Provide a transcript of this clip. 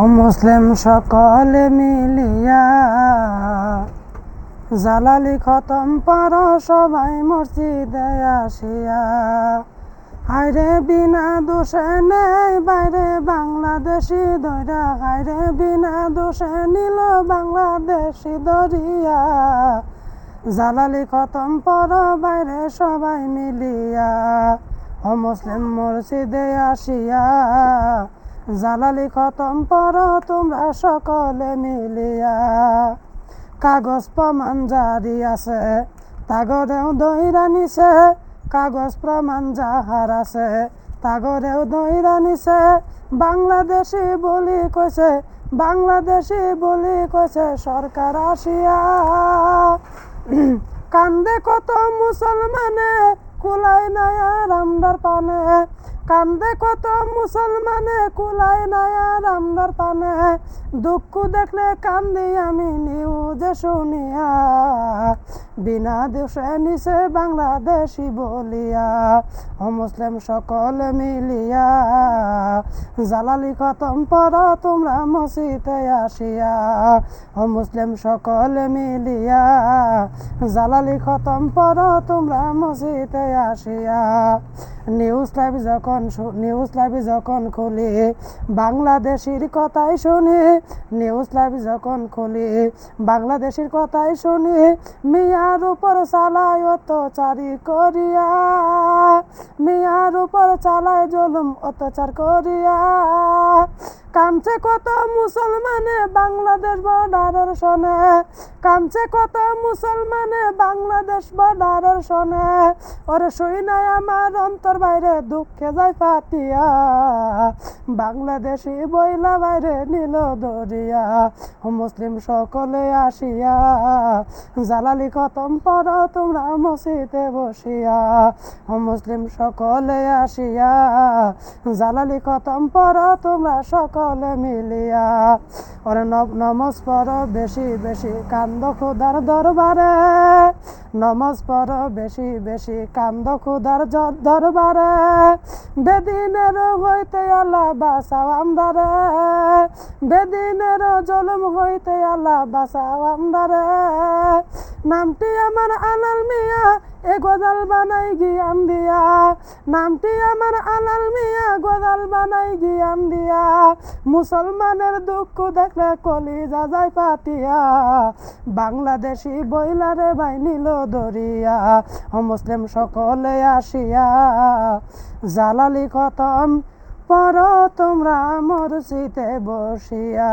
ও মুসলিম সকলে মিলিয়া জালালি খতম পর সবাই মসজিদে আসিয়া। হায়রে বিনা দোষে নেই বাইরে বাংলাদেশি দইরা। হায়রে বিনা দোষে নিল বাংলাদেশি দরিয়া। জালালি খতম পর বাইরে সবাই মিলিয়া। ও মুসলিম মসজিদে আসিয়া জালালি খতম পর তোমরা সকলে মিলিয়া কাগজ প্রমাণ জারি আছে। তাগরেও দইরা নিছে কাগজ প্রমাণ যাহার আছে। তাগরেও দইরা নিছে বাংলাদেশি বলি কইছে বাংলাদেশি বলি কইছে সরকার আসিয়া। কান্দে কত মুসলমানে কুলাই নাই আর আমদার পানে। কান্দে কত মুসলমানে কুলাই নাই আর পানে। দুঃখ দেখলে কান্দি আমি নিউজে শুনিয়া। বিনা দেশে নিছে বাংলাদেশি বলিয়া, ও মুসলিম সকল মিলিয়া। জালালি খতম পর তোমরা মসজিদে আসিয়া, ও মুসলিম সকল মিলিয়া। জালালি খতম পর তোমরা মসজিদে আসিয়া নিউজ লাইভ যখন শু- নিউজ লাইভ যখন খুলি, বাংলাদেশের কথাই শুনি। নিউজ লাইভ যখন খুলি, বাংলাদেশের কথাই শুনি। মিয়ার উপর চালায় অত্যাচারি করিয়া। মিয়ার উপর চালায় জুলুম, অত্যাচার করিয়া। কামছে কত মুসলমানে বাংলাদেশ বর্ডারের শোনে কামছে কত মুসলমানে বাংলাদেশ বর্ডারের শোনে ওরে শুই নাই আমার অন্তর বাইরে, দুঃখে যায় ফাটিয়া বাংলাদেশি বইলা বাইরে দরিয়া। মুসলিম সকলে আসিয়া, জালালি খতম পর তোমরা মসজিদে বসিয়া। মুসলিম সকলে আসিয়া, জালালি খতম পর তোমরা সকলে মিলিয়া। ওরে নব- নমজ পর বেশি বেশি কান্দ খুদার দরবারে। নমজ পর বেশি বেশি কান্দ খুদার দরবারে। বেদিনের হইতে আল্লাহ বাসাও আমরা বেদিনের জলম হইতে আল্লাহ বাসাও আমরা নামটি আমার আনাল মিয়া, এ বানাই গিয়ান দিয়া। নামটি আমার আলাল মিয়া গজাল বানাই গিয়ান দিয়া। মুসলমানের দুঃখ দেখলে কলি যা যায় পাতিয়া বাংলাদেশি বইলারে ভাই নিল দরিয়া, ও মুসলিম সকলে আসিয়া। জালালি খতম, পর তোমরা মরজিতে বসিয়া।